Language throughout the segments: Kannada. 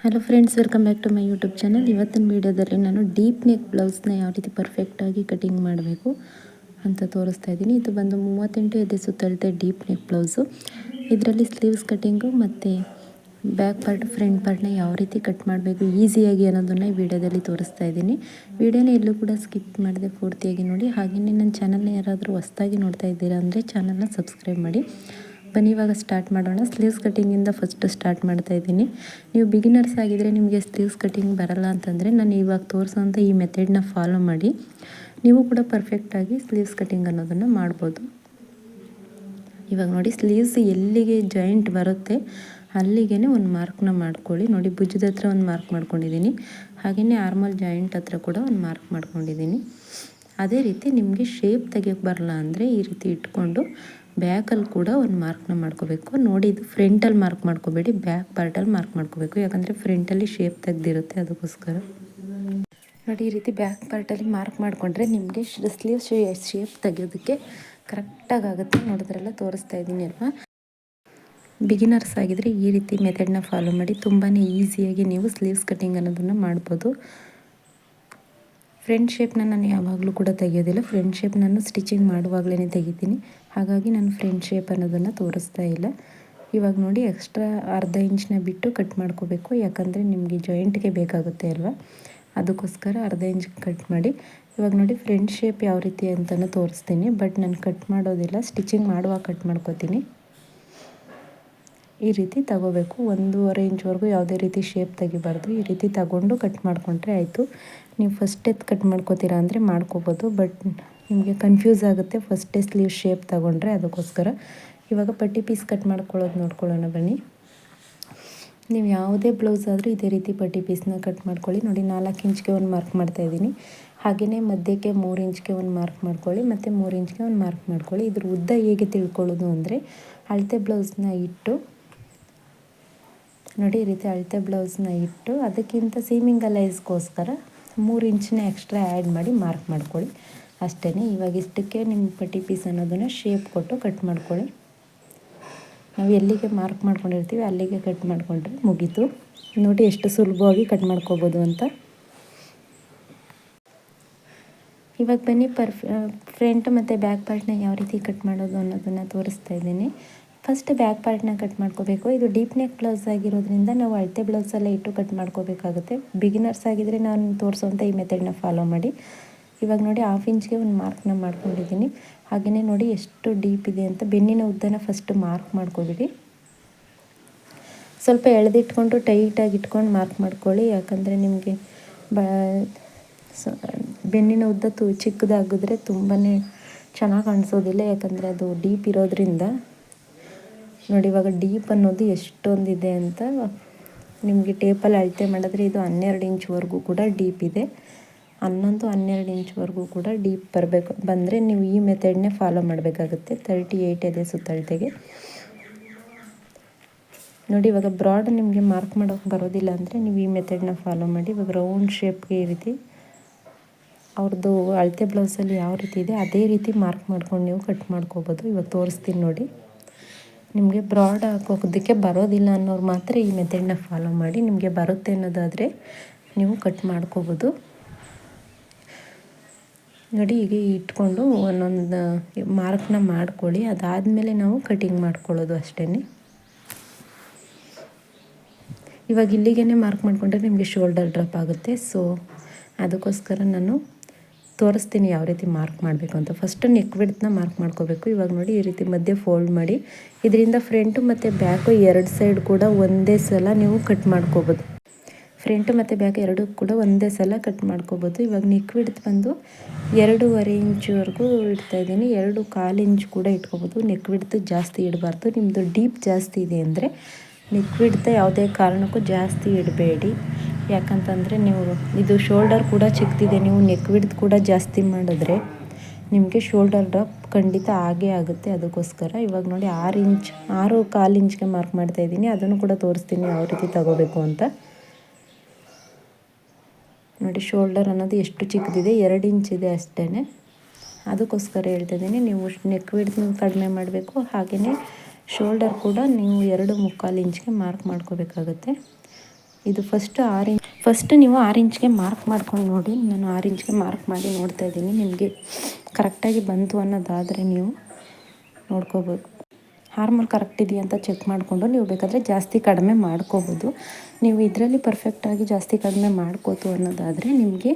Hello friends welcome back to my YouTube channel ಇವತ್ತಿನ ವೀಡಿಯೋದಲ್ಲಿ ನಾನು ಡೀಪ್ ನೆಕ್ ಬ್ಲೌಸ್ನ ಯಾವ ರೀತಿ ಪರ್ಫೆಕ್ಟಾಗಿ ಕಟಿಂಗ್ ಮಾಡಬೇಕು ಅಂತ ತೋರಿಸ್ತಾ ಇದ್ದೀನಿ. ಇದು ಬಂದು ಮೂವತ್ತೆಂಟು ಎದೆ ಸುತ್ತಳತೆ ಡೀಪ್ ನೆಕ್ ಬ್ಲೌಸು ಇದರಲ್ಲಿ ಸ್ಲೀವ್ಸ್ ಕಟಿಂಗು ಮತ್ತು ಬ್ಯಾಕ್ ಪಾರ್ಟ್ ಫ್ರಂಟ್ ಪಾರ್ಟ್ನ ಯಾವ ರೀತಿ ಕಟ್ ಮಾಡಬೇಕು ಈಸಿಯಾಗಿ ಅನ್ನೋದನ್ನು ಈ ವಿಡಿಯೋದಲ್ಲಿ ತೋರಿಸ್ತಾ ಇದ್ದೀನಿ. ವಿಡಿಯೋನ ಎಲ್ಲೂ ಕೂಡ ಸ್ಕಿಪ್ ಮಾಡಿದೆ ಪೂರ್ತಿಯಾಗಿ ನೋಡಿ. ಹಾಗೆಯೇ ನನ್ನ ಚಾನಲ್ನ ಯಾರಾದರೂ ಹೊಸ್ದಾಗಿ ನೋಡ್ತಾ ಇದ್ದೀರಾ ಅಂದರೆ ಚಾನಲ್ನ ಸಬ್ಸ್ಕ್ರೈಬ್ ಮಾಡಿ. ಬನ್ನಿ, ಇವಾಗ ಸ್ಟಾರ್ಟ್ ಮಾಡೋಣ. ಸ್ಲೀವ್ಸ್ ಕಟ್ಟಿಂಗಿಂದ ಫಸ್ಟ್ ಸ್ಟಾರ್ಟ್ ಮಾಡ್ತಾ ಇದ್ದೀನಿ. ನೀವು ಬಿಗಿನರ್ಸ್ ಆಗಿದ್ದರೆ ನಿಮಗೆ ಸ್ಲೀವ್ಸ್ ಕಟ್ಟಿಂಗ್ ಬರಲ್ಲ ಅಂತಂದರೆ ನಾನು ಇವಾಗ ತೋರಿಸೋಂಥ ಈ ಮೆಥಡ್ನ ಫಾಲೋ ಮಾಡಿ. ನೀವು ಕೂಡ ಪರ್ಫೆಕ್ಟಾಗಿ ಸ್ಲೀವ್ಸ್ ಕಟ್ಟಿಂಗ್ ಅನ್ನೋದನ್ನು ಮಾಡ್ಬೋದು. ಇವಾಗ ನೋಡಿ ಸ್ಲೀವ್ಸ್ ಎಲ್ಲಿಗೆ ಜಾಯಿಂಟ್ ಬರುತ್ತೆ ಅಲ್ಲಿಗೆ ಒಂದು ಮಾರ್ಕ್ನ ಮಾಡ್ಕೊಳ್ಳಿ. ನೋಡಿ, ಭುಜದ ಹತ್ರ ಒಂದು ಮಾರ್ಕ್ ಮಾಡ್ಕೊಂಡಿದ್ದೀನಿ. ಹಾಗೆಯೇ ಆರ್ಮಲ್ ಜಾಯಿಂಟ್ ಹತ್ರ ಕೂಡ ಒಂದು ಮಾರ್ಕ್ ಮಾಡ್ಕೊಂಡಿದ್ದೀನಿ. ಅದೇ ರೀತಿ ನಿಮಗೆ ಶೇಪ್ ತೆಗಿಯೋಕ್ಕೆ ಬರಲ್ಲ ಅಂದರೆ ಈ ರೀತಿ ಇಟ್ಕೊಂಡು ಬ್ಯಾಕಲ್ಲಿ ಕೂಡ ಒಂದು ಮಾರ್ಕ್ನ ಮಾಡ್ಕೋಬೇಕು. ನೋಡಿ ಇದು ಫ್ರಂಟಲ್ಲಿ ಮಾರ್ಕ್ ಮಾಡ್ಕೋಬೇಡಿ, ಬ್ಯಾಕ್ ಪಾರ್ಟಲ್ಲಿ ಮಾರ್ಕ್ ಮಾಡ್ಕೋಬೇಕು. ಯಾಕಂದರೆ ಫ್ರಂಟಲ್ಲಿ ಶೇಪ್ ತೆಗ್ದಿರುತ್ತೆ ಅದಕ್ಕೋಸ್ಕರ. ನೋಡಿ, ಈ ರೀತಿ ಬ್ಯಾಕ್ ಪಾರ್ಟಲ್ಲಿ ಮಾರ್ಕ್ ಮಾಡಿಕೊಂಡ್ರೆ ನಿಮಗೆ ಸ್ಲೀವ್ ಶೇಪ್ ತೆಗೆಯೋದಕ್ಕೆ ಕರೆಕ್ಟಾಗಿ ಆಗುತ್ತೆ ನೋಡಿದ್ರೆಲ್ಲ, ತೋರಿಸ್ತಾ ಇದ್ದೀನಿ ಅಲ್ವಾ? ಬಿಗಿನರ್ಸ್ ಆಗಿದ್ರೆ ಈ ರೀತಿ ಮೆಥಡ್ನ ಫಾಲೋ ಮಾಡಿ. ತುಂಬಾ ಈಸಿಯಾಗಿ ನೀವು ಸ್ಲೀವ್ಸ್ ಕಟ್ಟಿಂಗ್ ಅನ್ನೋದನ್ನು ಮಾಡ್ಬೋದು. ಫ್ರಂಟ್ ಶೇಪ್ನ ನಾನು ಯಾವಾಗಲೂ ಕೂಡ ತೆಗೆಯೋದಿಲ್ಲ. ಫ್ರೆಂಡ್ ಶೇಪ್ ನಾನು ಸ್ಟಿಚಿಂಗ್ ಮಾಡುವಾಗಲೇ ತೆಗಿತೀನಿ. ಹಾಗಾಗಿ ನಾನು ಫ್ರೆಂಡ್ ಶೇಪ್ ಅನ್ನೋದನ್ನು ತೋರಿಸ್ತಾ ಇಲ್ಲ. ಇವಾಗ ನೋಡಿ ಎಕ್ಸ್ಟ್ರಾ ಅರ್ಧ ಇಂಚನ್ನ ಬಿಟ್ಟು ಕಟ್ ಮಾಡ್ಕೋಬೇಕು. ಯಾಕಂದರೆ ನಿಮಗೆ ಜಾಯಿಂಟ್ಗೆ ಬೇಕಾಗುತ್ತೆ ಅಲ್ವಾ? ಅದಕ್ಕೋಸ್ಕರ ಅರ್ಧ ಇಂಚ್ ಕಟ್ ಮಾಡಿ. ಇವಾಗ ನೋಡಿ ಫ್ರೆಂಡ್ ಶೇಪ್ ಯಾವ ರೀತಿ ಅಂತಲೂ ತೋರಿಸ್ತೀನಿ. ಬಟ್ ನಾನು ಕಟ್ ಮಾಡೋದಿಲ್ಲ. ಸ್ಟಿಚಿಂಗ್ ಮಾಡುವಾಗ ಕಟ್ ಮಾಡ್ಕೋತೀನಿ. ಈ ರೀತಿ ತಗೋಬೇಕು. ಒಂದೂವರೆ ಇಂಚ್ವರೆಗೂ ಯಾವುದೇ ರೀತಿ ಶೇಪ್ ತೆಗಿಬಾರ್ದು. ಈ ರೀತಿ ತಗೊಂಡು ಕಟ್ ಮಾಡಿಕೊಂಡ್ರೆ ಆಯಿತು. ನೀವು ಫಸ್ಟ್ ಎತ್ ಕಟ್ ಮಾಡ್ಕೋತೀರಾ ಅಂದರೆ ಮಾಡ್ಕೋಬೋದು. ಬಟ್ ನಿಮಗೆ ಕನ್ಫ್ಯೂಸ್ ಆಗುತ್ತೆ ಫಸ್ಟೇ ಸ್ಲೀವ್ ಶೇಪ್ ತಗೊಂಡ್ರೆ ಅದಕ್ಕೋಸ್ಕರ. ಇವಾಗ ಪಟ್ಟಿ ಪೀಸ್ ಕಟ್ ಮಾಡ್ಕೊಳ್ಳೋದು ನೋಡ್ಕೊಳ್ಳೋಣ ಬನ್ನಿ. ನೀವು ಯಾವುದೇ ಬ್ಲೌಸ್ ಆದರೂ ಇದೇ ರೀತಿ ಪಟ್ಟಿ ಪೀಸ್ನ ಕಟ್ ಮಾಡ್ಕೊಳ್ಳಿ. ನೋಡಿ, ನಾಲ್ಕು ಇಂಚ್ಗೆ ಒಂದು ಮಾರ್ಕ್ ಮಾಡ್ತಾಯಿದ್ದೀನಿ ಹಾಗೆಯೇ ಮಧ್ಯಕ್ಕೆ ಮೂರು ಇಂಚ್ಗೆ ಒಂದು ಮಾರ್ಕ್ ಮಾಡ್ಕೊಳ್ಳಿ. ಮತ್ತು ಮೂರು ಇಂಚ್ಗೆ ಒಂದು ಮಾರ್ಕ್ ಮಾಡ್ಕೊಳ್ಳಿ. ಇದ್ರ ಉದ್ದ ಹೇಗೆ ತಿಳ್ಕೊಳ್ಳೋದು ಅಂದರೆ ಅಳತೆ ಬ್ಲೌಸ್ನ ಇಟ್ಟು ನೋಡಿ, ಈ ರೀತಿ ಅಳತೆ ಬ್ಲೌಸ್ನ ಇಟ್ಟು ಅದಕ್ಕಿಂತ ಸೀಮಿಂಗ್ ಅಲೈಸ್ಗೋಸ್ಕರ ಮೂರು ಇಂಚನ್ನ ಎಕ್ಸ್ಟ್ರಾ ಆ್ಯಡ್ ಮಾಡಿ ಮಾರ್ಕ್ ಮಾಡ್ಕೊಳ್ಳಿ. ಅಷ್ಟೇ ಇವಾಗ ಇಷ್ಟಕ್ಕೆ ನಿಮ್ಮ ಪಟ್ಟಿ ಪೀಸ್ ಅನ್ನೋದನ್ನು ಶೇಪ್ ಕೊಟ್ಟು ಕಟ್ ಮಾಡ್ಕೊಳ್ಳಿ. ನಾವು ಎಲ್ಲಿಗೆ ಮಾರ್ಕ್ ಮಾಡ್ಕೊಂಡಿರ್ತೀವಿ ಅಲ್ಲಿಗೆ ಕಟ್ ಮಾಡಿಕೊಂಡ್ರೆ ಮುಗೀತು. ನೋಡಿ, ಎಷ್ಟು ಸುಲಭವಾಗಿ ಕಟ್ ಮಾಡ್ಕೋಬೋದು ಅಂತ. ಇವಾಗ ಬನ್ನಿ ಪರ್ಫ್ ಫ್ರಂಟ್ ಮತ್ತು ಬ್ಯಾಕ್ ಪಾರ್ಟ್ನ ಯಾವ ರೀತಿ ಕಟ್ ಮಾಡೋದು ಅನ್ನೋದನ್ನು ತೋರಿಸ್ತಾ ಇದ್ದೀನಿ. ಫಸ್ಟ್ ಬ್ಯಾಕ್ ಪಾರ್ಟ್ನ ಕಟ್ ಮಾಡ್ಕೋಬೇಕು. ಇದು ಡೀಪ್ ನೆಕ್ ಬ್ಲೌಸ್ ಆಗಿರೋದ್ರಿಂದ ನಾವು ಅಳತೆ ಬ್ಲೌಸಲ್ಲೇ ಇಟ್ಟು ಕಟ್ ಮಾಡ್ಕೋಬೇಕಾಗುತ್ತೆ. ಬಿಗಿನರ್ಸ್ ಆಗಿದ್ದರೆ ನಾನು ತೋರಿಸೋವಂಥ ಈ ಮೆಥಡ್ನ ಫಾಲೋ ಮಾಡಿ. ಇವಾಗ ನೋಡಿ ಹಾಫ್ ಇಂಚ್ಗೆ ಒಂದು ಮಾರ್ಕ್ನ ಮಾಡ್ಕೊಂಡಿದ್ದೀನಿ. ಹಾಗೆಯೇ ನೋಡಿ ಎಷ್ಟು ಡೀಪ್ ಇದೆ ಅಂತ ಬೆನ್ನಿನ ಉದ್ದನ ಫಸ್ಟ್ ಮಾರ್ಕ್ ಮಾಡ್ಕೊಬಿಡಿ. ಸ್ವಲ್ಪ ಎಳೆದಿಟ್ಕೊಂಡು ಟೈಟಾಗಿ ಇಟ್ಕೊಂಡು ಮಾರ್ಕ್ ಮಾಡ್ಕೊಳ್ಳಿ. ಯಾಕಂದರೆ ನಿಮಗೆ ಬ ಬೆನ್ನಿನ ಉದ್ದ ತು, ಚಿಕ್ಕದಾಗಿದ್ರೆ ತುಂಬಾ ಚೆನ್ನಾಗಿ ಕಾಣಿಸೋದಿಲ್ಲ. ಯಾಕಂದರೆ ಅದು ಡೀಪ್ ಇರೋದ್ರಿಂದ ನೋಡಿ, ಇವಾಗ ಡೀಪ್ ಅನ್ನೋದು ಎಷ್ಟೊಂದಿದೆ ಅಂತ ನಿಮಗೆ ಟೇಪಲ್ಲಿ ಅಳತೆ ಮಾಡಿದ್ರೆ ಇದು ಹನ್ನೆರಡು ಇಂಚ್ವರೆಗೂ ಕೂಡ ಡೀಪ್ ಇದೆ. ಹನ್ನೊಂದು, ಹನ್ನೆರಡು ಇಂಚ್ವರೆಗೂ ಕೂಡ ಡೀಪ್ ಬರಬೇಕು. ಬಂದರೆ ನೀವು ಈ ಮೆಥಡ್ನೇ ಫಾಲೋ ಮಾಡಬೇಕಾಗುತ್ತೆ. ತರ್ಟಿ ಏಯ್ಟ್ ಇದೆ ಸುತ್ತಳತೆಗೆ. ನೋಡಿ, ಇವಾಗ ಬ್ರಾಡ್ ನಿಮಗೆ ಮಾರ್ಕ್ ಮಾಡೋಕ್ಕೆ ಬರೋದಿಲ್ಲ ಅಂದರೆ ನೀವು ಈ ಮೆಥಡ್ನ ಫಾಲೋ ಮಾಡಿ, ಇವಾಗ ರೌಂಡ್ ಶೇಪ್ಗೆ ಈ ರೀತಿ ಅವ್ರದ್ದು ಅಳತೆ ಬ್ಲೌಸಲ್ಲಿ ಯಾವ ರೀತಿ ಇದೆ, ಅದೇ ರೀತಿ ಮಾರ್ಕ್ ಮಾಡ್ಕೊಂಡು ನೀವು ಕಟ್ ಮಾಡ್ಕೋಬೋದು. ಇವಾಗ ತೋರಿಸ್ತೀನಿ ನೋಡಿ. ನಿಮಗೆ ಬ್ರಾಡ್ ಹಾಕೋದಕ್ಕೆ ಬರೋದಿಲ್ಲ ಅನ್ನೋರು ಮಾತ್ರ ಈ ಮೆಥಡ್ನ ಫಾಲೋ ಮಾಡಿ ನಿಮಗೆ ಬರುತ್ತೆ ಅನ್ನೋದಾದರೆ ನೀವು ಕಟ್ ಮಾಡ್ಕೋಬೋದು. ನೋಡಿ ಹೀಗೆ ಇಟ್ಕೊಂಡು ಒಂದೊಂದು ಮಾರ್ಕ್ನ ಮಾಡ್ಕೊಳ್ಳಿ. ಅದಾದಮೇಲೆ ನಾವು ಕಟಿಂಗ್ ಮಾಡ್ಕೊಳ್ಳೋದು ಅಷ್ಟೇ ಇವಾಗ ಇಲ್ಲಿಗೆ ಮಾರ್ಕ್ ಮಾಡಿಕೊಂಡ್ರೆ ನಿಮಗೆ ಶೋಲ್ಡರ್ ಡ್ರಾಪ್ ಆಗುತ್ತೆ. ಸೊ ಅದಕ್ಕೋಸ್ಕರ ನಾನು ತೋರಿಸ್ತೀನಿ ಯಾವ ರೀತಿ ಮಾರ್ಕ್ ಮಾಡಬೇಕು ಅಂತ. ಫಸ್ಟು ನೆಕ್ ವಿಡ್ತ್ನ ಮಾರ್ಕ್ ಮಾಡ್ಕೋಬೇಕು. ಇವಾಗ ನೋಡಿ ಈ ರೀತಿ ಮಧ್ಯೆ ಫೋಲ್ಡ್ ಮಾಡಿ. ಇದರಿಂದ ಫ್ರಂಟು ಮತ್ತು ಬ್ಯಾಕು ಎರಡು ಸೈಡ್ ಕೂಡ ಒಂದೇ ಸಲ ನೀವು ಕಟ್ ಮಾಡ್ಕೋಬೋದು. ಫ್ರಂಟು ಮತ್ತು ಬ್ಯಾಕ್ ಎರಡು ಕೂಡ ಒಂದೇ ಸಲ ಕಟ್ ಮಾಡ್ಕೋಬೋದು. ಇವಾಗ ನೆಕ್ ವಿಡ್ತ್ ಬಂದು ಎರಡೂವರೆ ಇಂಚುವರೆಗೂ ಇಡ್ತಾ ಇದ್ದೀನಿ. ಎರಡು ಕಾಲು ಇಂಚ್ ಕೂಡ ಇಟ್ಕೋಬೋದು. ನೆಕ್ ವಿಡ್ತ್ ಜಾಸ್ತಿ ಇಡಬಾರ್ದು. ನಿಮ್ಮದು ಡೀಪ್ ಜಾಸ್ತಿ ಇದೆ ಅಂದರೆ ನೆಕ್ ವಿಡ್ತ್ ಯಾವುದೇ ಕಾರಣಕ್ಕೂ ಜಾಸ್ತಿ ಇಡಬೇಡಿ. ಯಾಕಂತಂದರೆ ನೀವು ಇದು ಶೋಲ್ಡರ್ ಕೂಡ ಚಿಕ್ಕದಿದೆ ನೀವು ನೆಕ್ ವಿಡ್ತ್ ಕೂಡ ಜಾಸ್ತಿ ಮಾಡಿದ್ರೆ ನಿಮಗೆ ಶೋಲ್ಡರ್ ಡ್ರಾಪ್ ಖಂಡಿತ ಆಗೇ ಆಗುತ್ತೆ. ಅದಕ್ಕೋಸ್ಕರ ಇವಾಗ ನೋಡಿ ಆರು ಇಂಚ್, ಆರು ಕಾಲು ಇಂಚ್ಗೆ ಮಾರ್ಕ್ ಮಾಡ್ತಾ ಇದ್ದೀನಿ. ಅದನ್ನು ಕೂಡ ತೋರಿಸ್ತೀನಿ ಯಾವ ರೀತಿ ತಗೋಬೇಕು ಅಂತ. ನೋಡಿ ಶೋಲ್ಡರ್ ಅನ್ನೋದು ಎಷ್ಟು ಚಿಕ್ಕದಿದೆ ಎರಡು ಇಂಚ್ ಇದೆ ಅಷ್ಟೇ ಅದಕ್ಕೋಸ್ಕರ ಹೇಳ್ತಾಯಿದ್ದೀನಿ ನೀವು ನೆಕ್ ಕಡಿಮೆ ಮಾಡಬೇಕು. ಹಾಗೆಯೇ ಶೋಲ್ಡರ್ ಕೂಡ ನೀವು ಎರಡು ಮುಕ್ಕಾಲು ಇಂಚ್ಗೆ ಮಾರ್ಕ್ ಮಾಡ್ಕೋಬೇಕಾಗುತ್ತೆ. ಇದು ಫಸ್ಟ್ ಆರು ಇಂಚ್ ಫಸ್ಟ್ ನೀವು ಆರು ಇಂಚ್ಗೆ ಮಾರ್ಕ್ ಮಾಡ್ಕೊಂಡು ನೋಡಿ, ನಾನು ಆರು ಇಂಚ್ಗೆ ಮಾರ್ಕ್ ಮಾಡಿ ನೋಡ್ತಾ ಇದ್ದೀನಿ. ನಿಮಗೆ ಕರೆಕ್ಟಾಗಿ ಬಂತು ಅನ್ನೋದಾದರೆ ನೀವು ನೋಡ್ಕೋಬೋದು. ಹಾರ್ಮೋಲ್ ಕರೆಕ್ಟ್ ಇದೆಯಾ ಅಂತ ಚೆಕ್ ಮಾಡಿಕೊಂಡು ನೀವು ಬೇಕಾದರೆ ಜಾಸ್ತಿ ಕಡಿಮೆ ಮಾಡ್ಕೋಬೋದು. ನೀವು ಇದರಲ್ಲಿ ಪರ್ಫೆಕ್ಟಾಗಿ ಜಾಸ್ತಿ ಕಡಿಮೆ ಮಾಡ್ಕೋತು ಅನ್ನೋದಾದರೆ ನಿಮಗೆ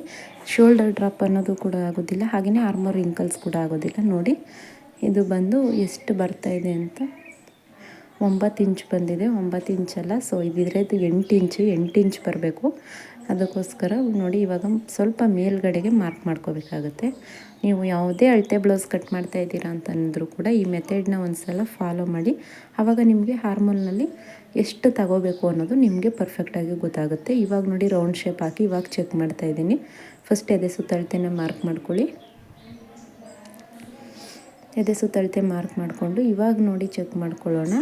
ಶೋಲ್ಡರ್ ಡ್ರಾಪ್ ಅನ್ನೋದು ಕೂಡ ಆಗೋದಿಲ್ಲ ಹಾಗೆಯೇ ಆರ್ಮೋರ್ ರಿಂಕಲ್ಸ್ ಕೂಡ ಆಗೋದಿಲ್ಲ. ನೋಡಿ, ಇದು ಬಂದು ಎಷ್ಟು ಬರ್ತಾ ಇದೆ ಅಂತ ಒಂಬತ್ತು ಇಂಚ್ ಬಂದಿದೆ, ಒಂಬತ್ತು ಇಂಚಲ್ಲ ಸೊ ಇದ್ರದ್ದು ಎಂಟು ಇಂಚು, ಎಂಟು ಇಂಚ್ ಬರಬೇಕು. ಅದಕ್ಕೋಸ್ಕರ ನೋಡಿ ಇವಾಗ ಸ್ವಲ್ಪ ಮೇಲ್ಗಡೆಗೆ ಮಾರ್ಕ್ ಮಾಡ್ಕೋಬೇಕಾಗತ್ತೆ. ನೀವು ಯಾವುದೇ ಅಳತೆ ಬ್ಲೌಸ್ ಕಟ್ ಮಾಡ್ತಾ ಇದ್ದೀರಾ ಅಂತಂದರೂ ಕೂಡ ಈ ಮೆಥಡ್ನ ಒಂದು ಸಲ ಫಾಲೋ ಮಾಡಿ. ಆವಾಗ ನಿಮಗೆ ಹಾರ್ಮೋನ್ನಲ್ಲಿ ಎಷ್ಟು ತಗೋಬೇಕು ಅನ್ನೋದು ನಿಮಗೆ ಪರ್ಫೆಕ್ಟಾಗಿ ಗೊತ್ತಾಗುತ್ತೆ. ಇವಾಗ ನೋಡಿ ರೌಂಡ್ ಶೇಪ್ ಹಾಕಿ ಇವಾಗ ಚೆಕ್ ಮಾಡ್ತಾ ಇದ್ದೀನಿ. ಫಸ್ಟ್ ಎದೆ ಸುತ್ತಳತೆನ ಮಾರ್ಕ್ ಮಾಡ್ಕೊಳ್ಳಿ. ಎದೆ ಸುತ್ತಳತೆ ಮಾರ್ಕ್ ಮಾಡಿಕೊಂಡು ಇವಾಗ ನೋಡಿ ಚೆಕ್ ಮಾಡ್ಕೊಳ್ಳೋಣ.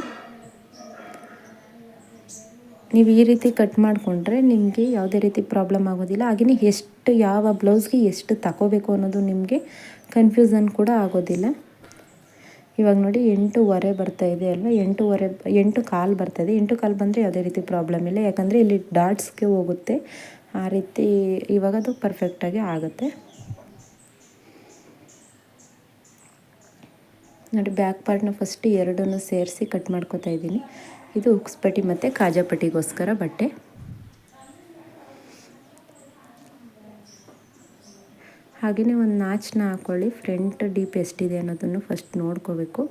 ನೀವು ಈ ರೀತಿ ಕಟ್ ಮಾಡಿಕೊಂಡ್ರೆ ನಿಮಗೆ ಯಾವುದೇ ರೀತಿ ಪ್ರಾಬ್ಲಮ್ ಆಗೋದಿಲ್ಲ. ಹಾಗೆಯೇ ಎಷ್ಟು ಯಾವ ಬ್ಲೌಸ್ಗೆ ಎಷ್ಟು ತಗೋಬೇಕು ಅನ್ನೋದು ನಿಮಗೆ ಕನ್ಫ್ಯೂಸನ್ ಕೂಡ ಆಗೋದಿಲ್ಲ. ಇವಾಗ ನೋಡಿ ಎಂಟೂವರೆ ಬರ್ತಾ ಇದೆ ಅಲ್ವಾ? ಎಂಟೂವರೆ ಎಂಟು ಕಾಲು ಬರ್ತಾಯಿದೆ ಎಂಟು ಕಾಲು ಬಂದರೆ ಯಾವುದೇ ರೀತಿ ಪ್ರಾಬ್ಲಮ್ ಇಲ್ಲ. ಯಾಕಂದರೆ ಇಲ್ಲಿ ಡಾಟ್ಸ್ಗೆ ಹೋಗುತ್ತೆ. ಆ ರೀತಿ ಇವಾಗ ಅದು ಪರ್ಫೆಕ್ಟಾಗಿ ಆಗುತ್ತೆ. ನೋಡಿ ಬ್ಯಾಕ್ ಪಾರ್ಟ್ನ ಫಸ್ಟ್ ಎರಡನ್ನೂ ಸೇರಿಸಿ ಕಟ್ ಮಾಡ್ಕೋತಾ ಇದ್ದೀನಿ. ಇದು ಉಕ್ಸ್ಪಟ್ಟಿ ಮತ್ತು ಕಾಜಾಪಟ್ಟಿಗೋಸ್ಕರ ಬಟ್ಟೆ. ಹಾಗೆಯೇ ಒಂದು ನಾಚನ್ನ ಹಾಕ್ಕೊಳ್ಳಿ ಫ್ರಂಟ್ ಡೀಪ್ ಎಷ್ಟಿದೆ ಅನ್ನೋದನ್ನು ಫಸ್ಟ್ ನೋಡ್ಕೋಬೇಕು.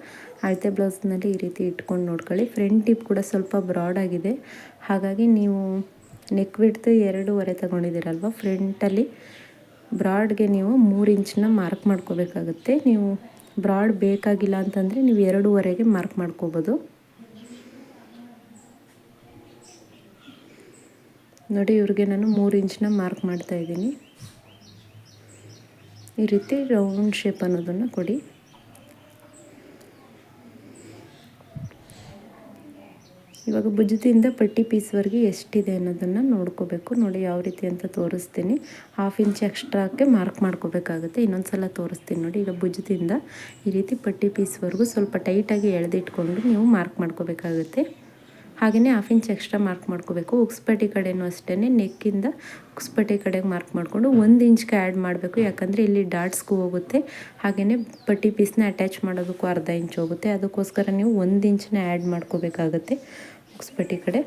ಅಳತೆ ಬ್ಲೌಸ್ನಲ್ಲಿ ಈ ರೀತಿ ಇಟ್ಕೊಂಡು ನೋಡ್ಕೊಳ್ಳಿ. ಫ್ರಂಟ್ ಡೀಪ್ ಕೂಡ ಸ್ವಲ್ಪ ಬ್ರಾಡ್ ಆಗಿದೆ. ಹಾಗಾಗಿ ನೀವು ನೆಕ್ ಬಿಡ್ತು ಎರಡೂವರೆ ತೊಗೊಂಡಿದ್ದೀರಲ್ವ? ಫ್ರಂಟಲ್ಲಿ ಬ್ರಾಡ್ಗೆ ನೀವು ಮೂರು ಇಂಚನ್ನ ಮಾರ್ಕ್ ಮಾಡ್ಕೋಬೇಕಾಗುತ್ತೆ. ನೀವು ಬ್ರಾಡ್ ಬೇಕಾಗಿಲ್ಲ ಅಂತಂದರೆ ನೀವು ಎರಡೂವರೆಗೆ ಮಾರ್ಕ್ ಮಾಡ್ಕೋಬೋದು. ನೋಡಿ ಇವ್ರಿಗೆ ನಾನು ಮೂರು ಇಂಚನ್ನ ಮಾರ್ಕ್ ಮಾಡ್ತಾ ಇದ್ದೀನಿ. ಈ ರೀತಿ ರೌಂಡ್ ಶೇಪ್ ಅನ್ನೋದನ್ನು ಕೊಡಿ. ಇವಾಗ ಭುಜದಿಂದ ಪಟ್ಟಿ ಪೀಸ್ವರೆಗೆ ಎಷ್ಟಿದೆ ಅನ್ನೋದನ್ನು ನೋಡ್ಕೋಬೇಕು. ನೋಡಿ ಯಾವ ರೀತಿ ಅಂತ ತೋರಿಸ್ತೀನಿ. ಹಾಫ್ ಇಂಚ್ ಎಕ್ಸ್ಟ್ರಾಕ್ಕೆ ಮಾರ್ಕ್ ಮಾಡ್ಕೋಬೇಕಾಗುತ್ತೆ. ಇನ್ನೊಂದು ಸಲ ತೋರಿಸ್ತೀನಿ ನೋಡಿ. ಈಗ ಭುಜದಿಂದ ಈ ರೀತಿ ಪಟ್ಟಿ ಪೀಸ್ವರೆಗೂ ಸ್ವಲ್ಪ ಟೈಟಾಗಿ ಎಳೆದಿಟ್ಕೊಂಡು ನೀವು ಮಾರ್ಕ್ ಮಾಡ್ಕೋಬೇಕಾಗುತ್ತೆ. ಹಾಗೆಯೇ ಹಾಫ್ ಇಂಚ್ ಎಕ್ಸ್ಟ್ರಾ ಮಾರ್ಕ್ ಮಾಡ್ಕೋಬೇಕು. ಉಕ್ಸ್ಪಟ್ಟಿ ಕಡೆಯೂ ಅಷ್ಟೇ ನೆಕ್ಕಿಂದ ಉಕ್ಸ್ಪಟ್ಟಿ ಕಡೆಗೆ ಮಾರ್ಕ್ ಮಾಡಿಕೊಂಡು ಒಂದು ಇಂಚ್ಗೆ ಆ್ಯಡ್ ಮಾಡಬೇಕು. ಯಾಕಂದರೆ ಇಲ್ಲಿ ಡಾಟ್ಸ್ಗೂ ಹೋಗುತ್ತೆ. ಹಾಗೆಯೇ ಪಟ್ಟಿ ಪೀಸ್ನ ಅಟ್ಯಾಚ್ ಮಾಡೋದಕ್ಕೂ ಅರ್ಧ ಇಂಚ್ ಹೋಗುತ್ತೆ. ಅದಕ್ಕೋಸ್ಕರ ನೀವು ಒಂದು ಇಂಚನ್ನ ಆ್ಯಡ್ ಮಾಡ್ಕೋಬೇಕಾಗತ್ತೆ ಉಕ್ಸ್ಪಟ್ಟಿ ಕಡೆ.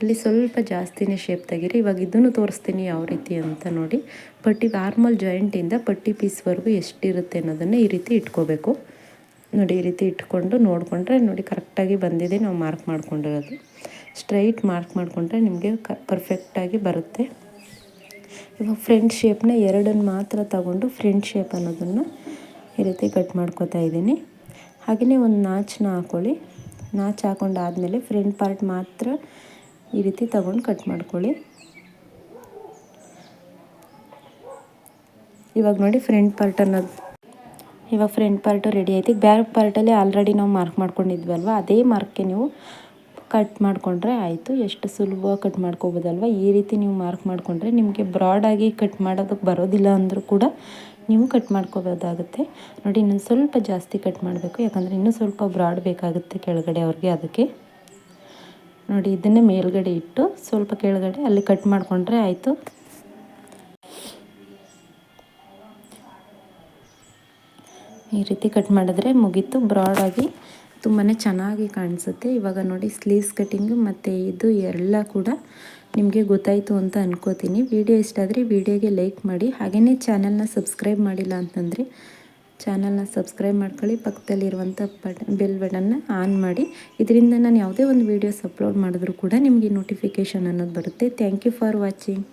ಇಲ್ಲಿ ಸ್ವಲ್ಪ ಜಾಸ್ತಿನೇ ಶೇಪ್ ತೆಗೀರಿ. ಇವಾಗ ಇದನ್ನು ತೋರಿಸ್ತೀನಿ ಯಾವ ರೀತಿ ಅಂತ ನೋಡಿ. ಪಟ್ಟಿ ನಾರ್ಮಲ್ ಜಾಯಿಂಟಿಂದ ಪಟ್ಟಿ ಪೀಸ್ವರೆಗೂ ಎಷ್ಟಿರುತ್ತೆ ಅನ್ನೋದನ್ನು ಈ ರೀತಿ ಇಟ್ಕೋಬೇಕು. ನೋಡಿ ಈ ರೀತಿ ಇಟ್ಕೊಂಡು ನೋಡಿಕೊಂಡ್ರೆ ನೋಡಿ ಕರೆಕ್ಟಾಗಿ ಬಂದಿದೆ ನಾವು ಮಾರ್ಕ್ ಮಾಡ್ಕೊಂಡಿರೋದು. ಸ್ಟ್ರೈಟ್ ಮಾರ್ಕ್ ಮಾಡಿಕೊಂಡ್ರೆ ನಿಮಗೆ ಕ ಪರ್ಫೆಕ್ಟಾಗಿ ಬರುತ್ತೆ. ಇವಾಗ ಫ್ರಂಟ್ ಶೇಪ್ನ ಎರಡನ್ನು ಮಾತ್ರ ತಗೊಂಡು ಫ್ರಂಟ್ ಶೇಪ್ ಅನ್ನೋದನ್ನು ಈ ರೀತಿ ಕಟ್ ಮಾಡ್ಕೋತಾ ಇದ್ದೀನಿ. ಹಾಗೆಯೇ ಒಂದು ನಾಚನ್ನ ಹಾಕ್ಕೊಳ್ಳಿ ನಾಚ್ ಹಾಕೊಂಡಾದಮೇಲೆ ಫ್ರಂಟ್ ಪಾರ್ಟ್ ಮಾತ್ರ ಈ ರೀತಿ ತಗೊಂಡು ಕಟ್ ಮಾಡ್ಕೊಳ್ಳಿ. ಇವಾಗ ನೋಡಿ ಫ್ರಂಟ್ ಪಾರ್ಟ್ ಅನ್ನೋದು ಇವಾಗ ಫ್ರಂಟ್ ಪಾರ್ಟು ರೆಡಿ ಆಯ್ತು. ಬ್ಯಾಕ್ ಪಾರ್ಟಲ್ಲಿ ಆಲ್ರೆಡಿ ನಾವು ಮಾರ್ಕ್ ಮಾಡ್ಕೊಂಡಿದ್ವಲ್ವ? ಅದೇ ಮಾರ್ಕ್ಗೆ ನೀವು ಕಟ್ ಮಾಡಿಕೊಂಡ್ರೆ ಆಯಿತು. ಎಷ್ಟು ಸುಲಭವಾಗಿ ಕಟ್ ಮಾಡ್ಕೋಬೋದಲ್ವ? ಈ ರೀತಿ ನೀವು ಮಾರ್ಕ್ ಮಾಡಿಕೊಂಡ್ರೆ ನಿಮಗೆ ಬ್ರಾಡಾಗಿ ಕಟ್ ಮಾಡೋದಕ್ಕೆ ಬರೋದಿಲ್ಲ ಅಂದರೂ ಕೂಡ ನೀವು ಕಟ್ ಮಾಡ್ಕೋಬೋದಾಗುತ್ತೆ. ನೋಡಿ, ಇನ್ನೊಂದು ಸ್ವಲ್ಪ ಜಾಸ್ತಿ ಕಟ್ ಮಾಡಬೇಕು. ಯಾಕಂದರೆ ಇನ್ನೂ ಸ್ವಲ್ಪ ಬ್ರಾಡ್ ಬೇಕಾಗುತ್ತೆ ಕೆಳಗಡೆ ಅವ್ರಿಗೆ ಅದಕ್ಕೆ. ನೋಡಿ, ಇದನ್ನೇ ಮೇಲ್ಗಡೆ ಇಟ್ಟು ಸ್ವಲ್ಪ ಕೆಳಗಡೆ ಅಲ್ಲಿ ಕಟ್ ಮಾಡಿಕೊಂಡ್ರೆ ಆಯಿತು. ಈ ರೀತಿ ಕಟ್ ಮಾಡಿದ್ರೆ ಮುಗೀತು. ಬ್ರಾಡಾಗಿ ತುಂಬಾ ಚೆನ್ನಾಗಿ ಕಾಣಿಸುತ್ತೆ. ಇವಾಗ ನೋಡಿ ಸ್ಲೀವ್ಸ್ ಕಟ್ಟಿಂಗು ಮತ್ತು ಇದು ಎಲ್ಲ ಕೂಡ ನಿಮಗೆ ಗೊತ್ತಾಯಿತು ಅಂತ ಅನ್ಕೋತೀನಿ. ವಿಡಿಯೋ ಇಷ್ಟ ಆದರೆ ವಿಡಿಯೋಗೆ ಲೈಕ್ ಮಾಡಿ. ಹಾಗೆಯೇ ಚಾನಲ್ನ ಸಬ್ಸ್ಕ್ರೈಬ್ ಮಾಡಿಲ್ಲ ಅಂತಂದರೆ ಚಾನಲ್ನ ಸಬ್ಸ್ಕ್ರೈಬ್ ಮಾಡ್ಕೊಳ್ಳಿ. ಪಕ್ಕದಲ್ಲಿರುವಂಥ ಬಟ್ ಬೆಲ್ ಬಟನ್ನ ಆನ್ ಮಾಡಿ. ಇದರಿಂದ ನಾನು ಯಾವುದೇ ಒಂದು ವೀಡಿಯೋಸ್ ಅಪ್ಲೋಡ್ ಮಾಡಿದ್ರೂ ಕೂಡ ನಿಮಗೆ ನೋಟಿಫಿಕೇಷನ್ ಅನ್ನೋದು ಬರುತ್ತೆ. Thank you for watching